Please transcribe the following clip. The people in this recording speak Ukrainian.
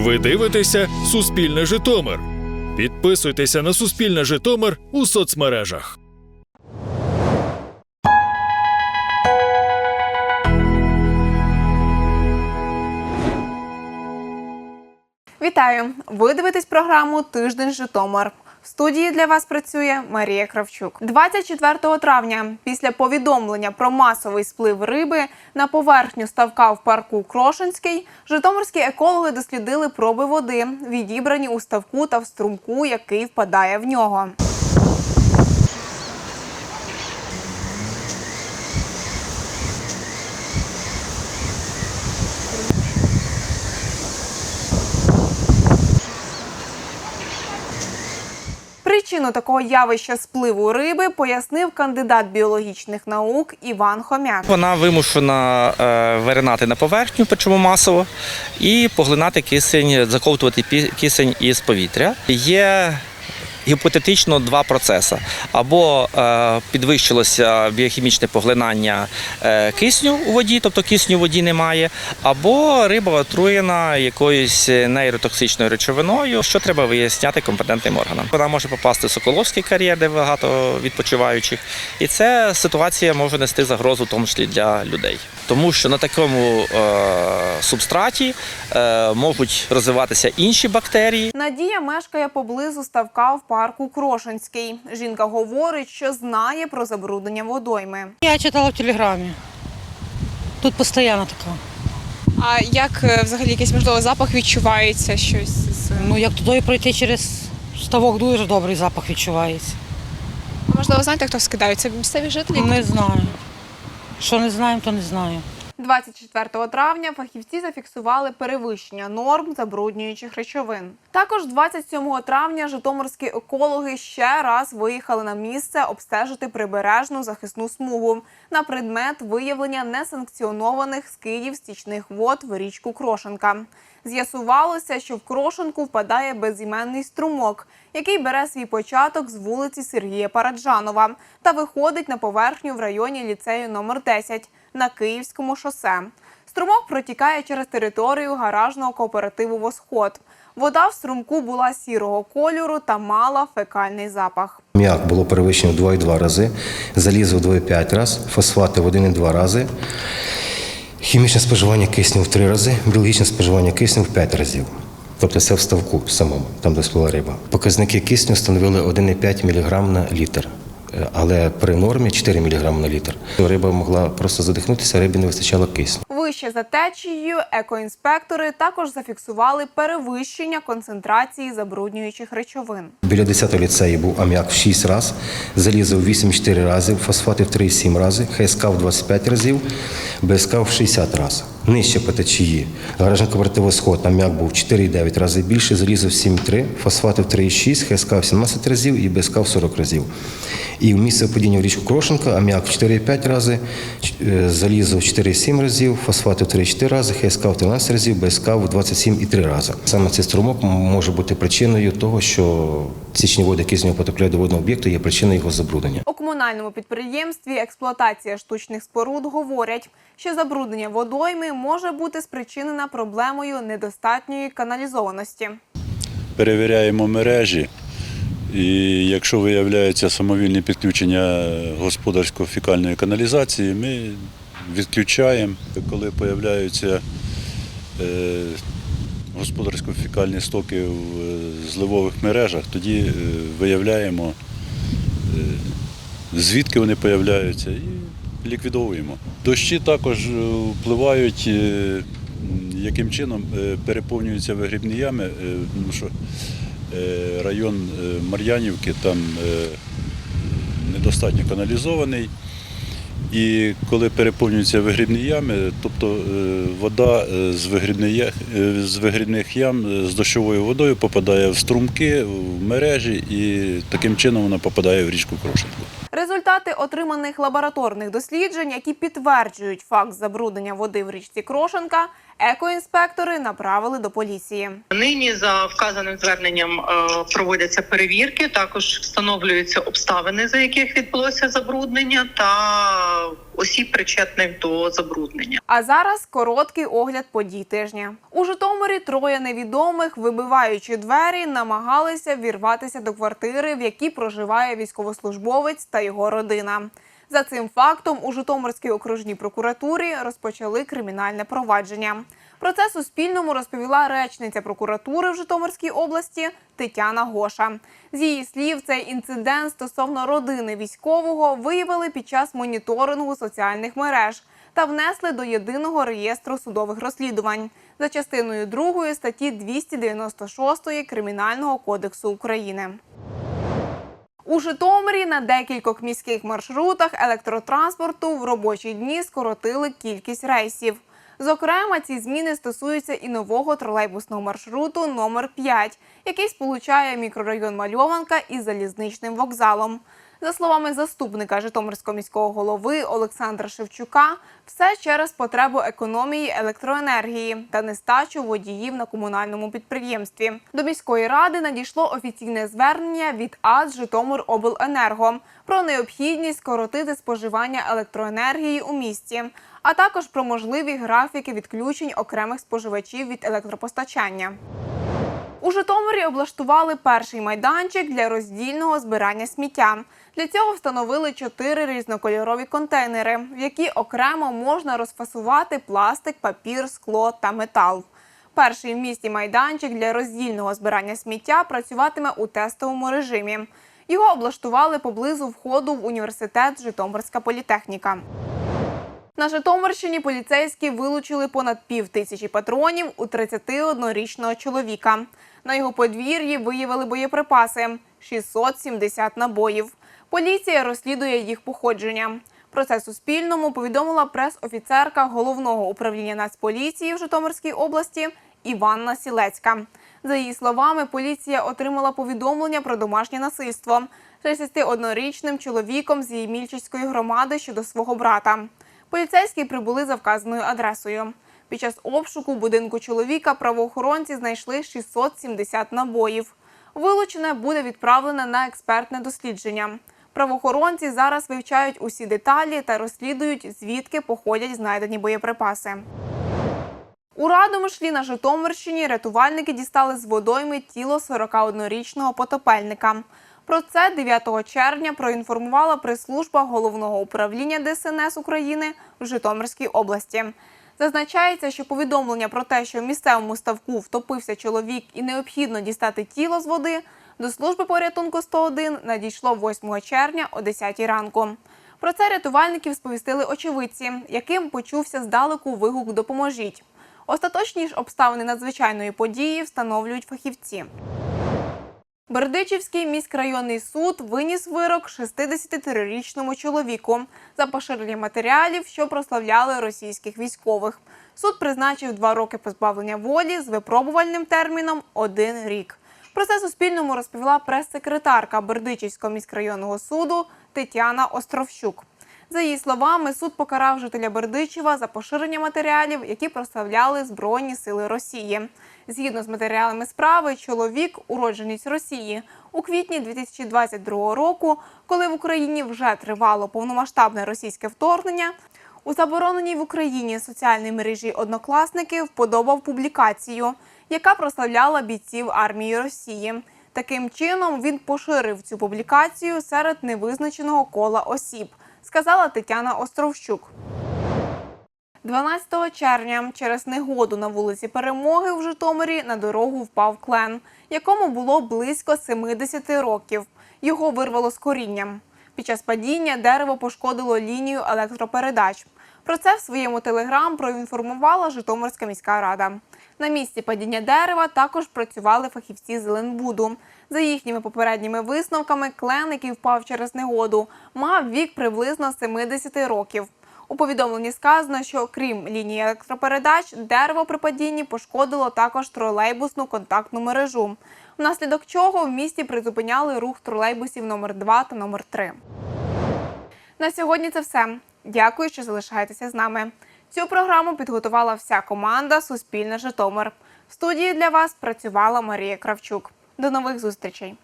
Ви дивитеся Суспільне Житомир. Підписуйтеся на Суспільне Житомир у соцмережах. Вітаю! Ви дивитесь програму Тиждень Житомир. В студії для вас працює Марія Кравчук. 24 травня, після повідомлення про масовий сплив риби на поверхню ставка в парку Крошинський, житомирські екологи дослідили проби води, відібрані у ставку та в струмку, який впадає в нього. Причину такого явища спливу риби пояснив кандидат біологічних наук Іван Хомяк. Вона вимушена е, виринати на поверхню, причому масово, і поглинати кисень, заковтувати кисень із повітря. Є гіпотетично два процеси: або е, підвищилося біохімічне поглинання е, кисню у воді, тобто кисню в воді немає, або риба отруєна якоюсь нейротоксичною речовиною, що треба виясняти компетентним органам. Вона може попасти в Соколовський кар'єр, де багато відпочиваючих, і ця ситуація може нести загрозу, в тому числі для людей, тому що на такому е, субстраті е, можуть розвиватися інші бактерії, Надія мешкає поблизу ставка в парку Крошинський. Жінка говорить, що знає про забруднення водойми. Я читала в телеграмі. Тут постійно така. А як е, взагалі якийсь можливо запах відчувається щось з Ну як туди пройти через ставок дуже добрий запах відчувається. можливо, знаєте, хто скидає? Це місцеві жителі? Не знаю. Що не знаємо, то не знаю. 24 травня фахівці зафіксували перевищення норм забруднюючих речовин. Також 27 травня житомирські екологи ще раз виїхали на місце обстежити прибережну захисну смугу на предмет виявлення несанкціонованих скидів стічних вод в річку Крошенка. З'ясувалося, що в Крошенку впадає безіменний струмок, який бере свій початок з вулиці Сергія Параджанова та виходить на поверхню в районі ліцею номер 10 на Київському шосе. Струмок протікає через територію гаражного кооперативу Восход. Вода в струмку була сірого кольору та мала фекальний запах. М'як було перевищено в 2,2 рази, залізо в 2,5 раз, фосфати в 1,2 рази, хімічне споживання кисню в 3 рази, біологічне споживання кисню в 5 разів. Тобто це в ставку самому, там де сплила риба. Показники кисню становили 1,5 мг на літр. Е, Але при нормі 4 мг на літр. Риба могла просто задихнутися, рибі не вистачало кисню. Вище за течією екоінспектори також зафіксували перевищення концентрації забруднюючих речовин. Біля 10 ліцеї був аміак в 6 разів, залізо в 8-4 рази, фосфати в 3,7 рази, ХСК в 25 разів, БСК в 60 разів. Нижче по течії. Гаражний кооператив «Сход» аміак був в 4,9 рази більше, залізо в 7,3, фосфати в 3,6, ХСК в 17 разів і БСК в 40 разів. І в місце падіння в річку Крошенка аміак в 4,5 рази, залізо в 4,7 разів, фосфати в 3,4 рази, ХСК в 13 разів, БСК в 27,3 рази. Саме цей струмок може бути причиною того, що стічні води, які з нього потрапляють до водного об'єкту, є причиною його забруднення. Комунальному підприємстві експлуатація штучних споруд говорять, що забруднення водойми може бути спричинена проблемою недостатньої каналізованості. перевіряємо мережі. І якщо виявляється самовільне підключення господарсько-фікальної каналізації, ми відключаємо. Коли з'являються е, господарсько-фікальні стоки в е, зливових мережах, тоді е, виявляємо, е, звідки вони з'являються, і ліквідовуємо. Дощі також е, впливають, е, яким чином е, переповнюються вигрібні ями, тому що район Мар'янівки там недостатньо каналізований. І коли переповнюються вигрібні ями, тобто вода з вигрібних, з вигрібних ям з дощовою водою попадає в струмки, в мережі, і таким чином вона попадає в річку Крошенку. Результати отриманих лабораторних досліджень, які підтверджують факт забруднення води в річці Крошенка, екоінспектори направили до поліції. Нині за вказаним зверненням е, проводяться перевірки. Також встановлюються обставини, за яких відбулося забруднення, та осіб, причетних до забруднення. А зараз короткий огляд подій тижня. У Житомирі троє невідомих, вибиваючи двері, намагалися вірватися до квартири, в якій проживає військовослужбовець та його родина. За цим фактом у Житомирській окружній прокуратурі розпочали кримінальне провадження. Про це Суспільному розповіла речниця прокуратури в Житомирській області Тетяна Гоша. З її слів, цей інцидент стосовно родини військового виявили під час моніторингу соціальних мереж та внесли до єдиного реєстру судових розслідувань за частиною 2 статті 296 Кримінального кодексу України. У Житомирі на декількох міських маршрутах електротранспорту в робочі дні скоротили кількість рейсів. Зокрема, ці зміни стосуються і нового тролейбусного маршруту номер 5 який сполучає мікрорайон Мальованка із залізничним вокзалом. За словами заступника Житомирського міського голови Олександра Шевчука, все через потребу економії електроенергії та нестачу водіїв на комунальному підприємстві. До міської ради надійшло офіційне звернення від АЗ Житомиробленерго про необхідність скоротити споживання електроенергії у місті, а також про можливі графіки відключень окремих споживачів від електропостачання. У Житомирі облаштували перший майданчик для роздільного збирання сміття. Для цього встановили чотири різнокольорові контейнери, в які окремо можна розфасувати пластик, папір, скло та метал. Перший в місті майданчик для роздільного збирання сміття працюватиме у тестовому режимі. Його облаштували поблизу входу в університет Житомирська політехніка. На Житомирщині поліцейські вилучили понад пів тисячі патронів у 31-річного чоловіка. На його подвір'ї виявили боєприпаси 670 набоїв. Поліція розслідує їх походження. Про це Суспільному повідомила прес-офіцерка головного управління Нацполіції в Житомирській області Іванна Сілецька. За її словами, поліція отримала повідомлення про домашнє насильство 61-річним чоловіком з Ємільчицької громади щодо свого брата. Поліцейські прибули за вказаною адресою. Під час обшуку будинку чоловіка правоохоронці знайшли 670 набоїв. Вилучене буде відправлене на експертне дослідження. Правоохоронці зараз вивчають усі деталі та розслідують, звідки походять знайдені боєприпаси. У Радомишлі на Житомирщині рятувальники дістали з водойми тіло 41-річного потопельника. Про це 9 червня проінформувала прес-служба головного управління ДСНС України в Житомирській області. Зазначається, що повідомлення про те, що в місцевому ставку втопився чоловік і необхідно дістати тіло з води, до служби порятунку 101 надійшло 8 червня о 10 ранку. Про це рятувальників сповістили очевидці, яким почувся здалеку вигук «Допоможіть». Остаточні ж обставини надзвичайної події встановлюють фахівці. Бердичівський міськрайонний суд виніс вирок 63-річному чоловіку за поширення матеріалів, що прославляли російських військових. Суд призначив два роки позбавлення волі з випробувальним терміном один рік. Про це Суспільному розповіла прес-секретарка Бердичівського міськрайонного суду Тетяна Островщук. За її словами, суд покарав жителя Бердичева за поширення матеріалів, які прославляли Збройні сили Росії. Згідно з матеріалами справи, чоловік, уродженець Росії, у квітні 2022 року, коли в Україні вже тривало повномасштабне російське вторгнення, у забороненій в Україні соціальній мережі однокласники вподобав публікацію, яка прославляла бійців армії Росії. Таким чином він поширив цю публікацію серед невизначеного кола осіб, сказала Тетяна Островщук. 12 червня через негоду на вулиці Перемоги в Житомирі на дорогу впав клен, якому було близько 70 років. Його вирвало з корінням. Під час падіння дерево пошкодило лінію електропередач. Про це в своєму телеграм проінформувала Житомирська міська рада. На місці падіння дерева також працювали фахівці Зеленбуду. За їхніми попередніми висновками, клен, який впав через негоду, мав вік приблизно 70 років. У повідомленні сказано, що крім лінії електропередач, дерево при падінні пошкодило також тролейбусну контактну мережу, внаслідок чого в місті призупиняли рух тролейбусів номер 2 та номер 3 На сьогодні це все. Дякую, що залишаєтеся з нами. Цю програму підготувала вся команда Суспільне Житомир. В студії для вас працювала Марія Кравчук. До нових зустрічей.